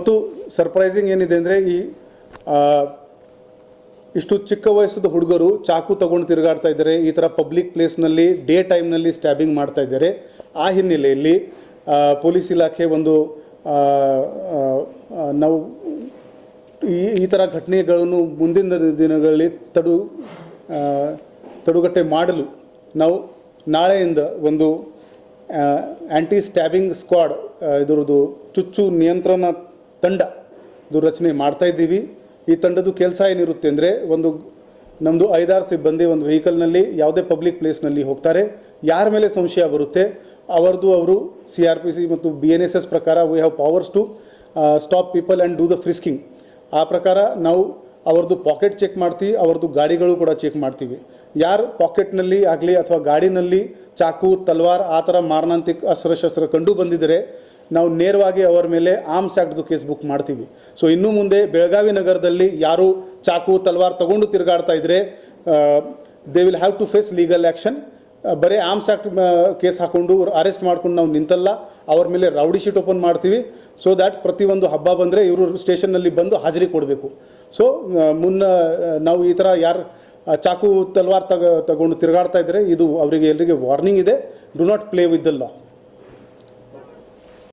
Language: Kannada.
ಮತ್ತು ಸರ್ಪ್ರೈಸಿಂಗ್ ಏನಿದೆ ಅಂದರೆ ಈ ಇಷ್ಟು ಚಿಕ್ಕ ವಯಸ್ಸದ ಹುಡುಗರು ಚಾಕು ತಗೊಂಡು ತಿರುಗಾಡ್ತಾ ಇದ್ದಾರೆ, ಈ ಥರ ಪಬ್ಲಿಕ್ ಪ್ಲೇಸ್ನಲ್ಲಿ ಡೇ ಟೈಮ್ನಲ್ಲಿ ಸ್ಟ್ಯಾಬಿಂಗ್ ಮಾಡ್ತಾ ಇದ್ದಾರೆ. ಆ ಹಿನ್ನೆಲೆಯಲ್ಲಿ ಪೊಲೀಸ್ ಇಲಾಖೆ ಒಂದು ನಾವು ಈ ಈ ಥರ ಘಟನೆಗಳನ್ನು ಮುಂದಿನ ದಿನಗಳಲ್ಲಿ ತಡು ತಡುಗಟ್ಟೆ ಮಾಡಲು ನಾವು ನಾಳೆಯಿಂದ ಒಂದು ಆ್ಯಂಟಿ ಸ್ಟ್ಯಾಬಿಂಗ್ ಸ್ಕ್ವಾಡ್ ಇದರದ್ದು ಚುಚ್ಚು ನಿಯಂತ್ರಣ ತಂಡ ಇದು ರಚನೆ ಮಾಡ್ತಾ ಇದ್ದೀವಿ. ಈ ತಂಡದ ಕೆಲಸ ಏನಿರುತ್ತೆ ಅಂದರೆ ಒಂದು ನಮ್ಮದು ಐದಾರು ಸಿಬ್ಬಂದಿ ಒಂದು ವೆಹಿಕಲ್ನಲ್ಲಿ ಯಾವುದೇ ಪಬ್ಲಿಕ್ ಪ್ಲೇಸ್ನಲ್ಲಿ ಹೋಗ್ತಾರೆ. ಯಾರ ಮೇಲೆ ಸಂಶಯ ಬರುತ್ತೆ? ಅವರದು ಅವರು ಸಿ ಆರ್ ಪಿ ಸಿ ಮತ್ತು ಬಿ ಎನ್ ಎಸ್ ಎಸ್ ಪ್ರಕಾರ we have powers to stop people and do the frisking ಆ ಪ್ರಕಾರ ನಾವು ಅವ್ರದ್ದು ಪಾಕೆಟ್ ಚೆಕ್ ಮಾಡ್ತೀವಿ, ಅವ್ರದ್ದು ಗಾಡಿಗಳು ಕೂಡ ಚೆಕ್ ಮಾಡ್ತೀವಿ. ಯಾರು ಪಾಕೆಟ್ನಲ್ಲಿ ಆಗಲಿ ಅಥವಾ ಗಾಡಿನಲ್ಲಿ ಚಾಕು, ತಲ್ವಾರ್ ಆ ಥರ ಮಾರಣಾಂತಿಕ ಅಸ್ತ್ರಶಸ್ತ್ರ ಕಂಡು ಬಂದಿದ್ದರೆ ನಾವು ನೇರವಾಗಿ ಅವರ ಮೇಲೆ ಆರ್ಮ್ಸ್ ಆ್ಯಕ್ಟ್ದು ಕೇಸ್ ಬುಕ್ ಮಾಡ್ತೀವಿ. ಸೊ ಇನ್ನು ಮುಂದೆ ಬೆಳಗಾವಿ ನಗರದಲ್ಲಿ ಯಾರು ಚಾಕು, ತಲ್ವಾರ್ ತಗೊಂಡು ತಿರುಗಾಡ್ತಾ ಇದ್ದರೆ they will have to face legal action ಬರೀ ಆರ್ಮ್ಸ್ ಆ್ಯಕ್ಟ್ ಕೇಸ್ ಹಾಕ್ಕೊಂಡು ಅರೆಸ್ಟ್ ಮಾಡ್ಕೊಂಡು ನಾವು ನಿಂತಲ್ಲ, ಅವ್ರ ಮೇಲೆ ರೌಡಿ ಶೀಟ್ ಓಪನ್ ಮಾಡ್ತೀವಿ. ಸೊ ದ್ಯಾಟ್ ಪ್ರತಿಯೊಂದು ಹಬ್ಬ ಬಂದರೆ ಇವರು ಸ್ಟೇಷನ್ನಲ್ಲಿ ಬಂದು ಹಾಜರಿ ಕೊಡಬೇಕು. ಸೊ ಮುನ್ನ ನಾವು ಈ ಥರ ಯಾರು ಚಾಕು, ತಲ್ವಾರ್ ತಗ, ತಗೊಂಡು ತಿರುಗಾಡ್ತಾ ಇದ್ದರೆ ಇದು ಅವರಿಗೆ ಎಲ್ಲರಿಗೆ ವಾರ್ನಿಂಗ್ ಇದೆ. Do not play with the law